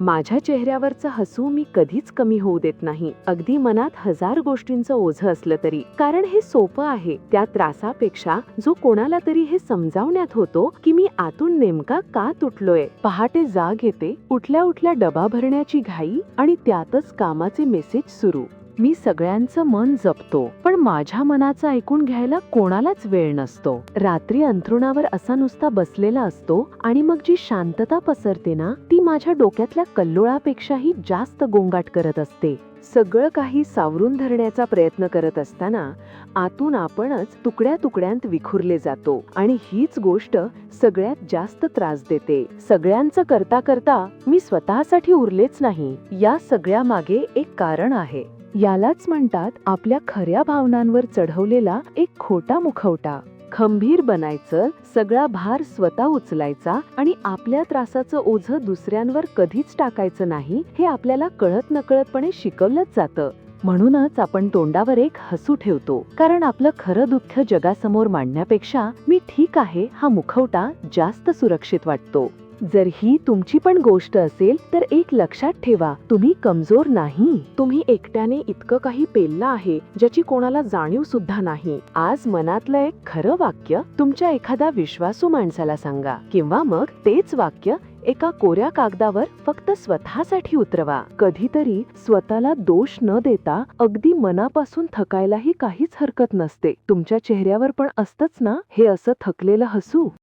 माझ्या चेहऱ्यावरचं हसू मी कधीच कमी होऊ देत नाही. अगदी मनात हजार गोष्टींचं ओझं असलं तरी. कारण हे सोपं आहे. त्या त्रासापेक्षा जो कोणाला तरी हे समजावण्यात होतो की मी आतून नेमका का तुटलोय. पहाटे जाग येते उठल्या उठल्या डबा भरण्याची घाई आणि त्यातच कामाचे मेसेज सुरू. मी सगळ्यांचं मन जपतो पण माझ्या मनाचं ऐकून घ्यायला कोणालाच वेळ नसतो. रात्री अंथरुणावर असा नुसता बसलेला असतो आणि मग जी शांतता पसरते ना ती माझ्या डोक्यातल्या कल्लोळापेक्षाही जास्त गोंगाट करत असते. सगळं काही सावरून धरण्याचा प्रयत्न करत असताना आतून आपणच तुकड्या तुकड्यांत विखुरले जातो आणि हीच गोष्ट सगळ्यात जास्त त्रास देते. सगळ्यांचं करता करता मी स्वतःसाठी उरलेच नाही या सगळ्या मागे एक कारण आहे. यालाच म्हणतात आपल्या खऱ्या भावनांवर चढवलेला एक खोटा मुखवटा. खंबीर बनायचं सगळा भार स्वतः उचलायचा आणि आपल्या त्रासाचं ओझं दुसऱ्यांवर कधीच टाकायचं नाही हे आपल्याला कळत नकळतपणे शिकवलंच जातं. म्हणूनच आपण तोंडावर एक हसू ठेवतो. कारण आपलं खरं दुःख जगासमोर मांडण्यापेक्षा मी ठीक आहे हा मुखवटा जास्त सुरक्षित वाटतो. जर ही तुमची पण गोष्ट असेल तर एक लक्षात ठेवा तुम्ही कमजोर नाही. तुम्ही एकट्याने इतकं काही पेललं आहे ज्याची कोणाला जाणीव सुद्धा नाही. आज मनातलं एक खरं वाक्य तुमच्या एखाद्या विश्वासू माणसाला सांगा किंवा मग तेच वाक्य एका कोऱ्या कागदावर फक्त स्वतःसाठी उतरवा. कधीतरी स्वतःला दोष न देता अगदी मनापासून थकायलाही काहीच हरकत नसते. तुमच्या चेहऱ्यावर पण असतच ना हे असं थकलेलं हसू?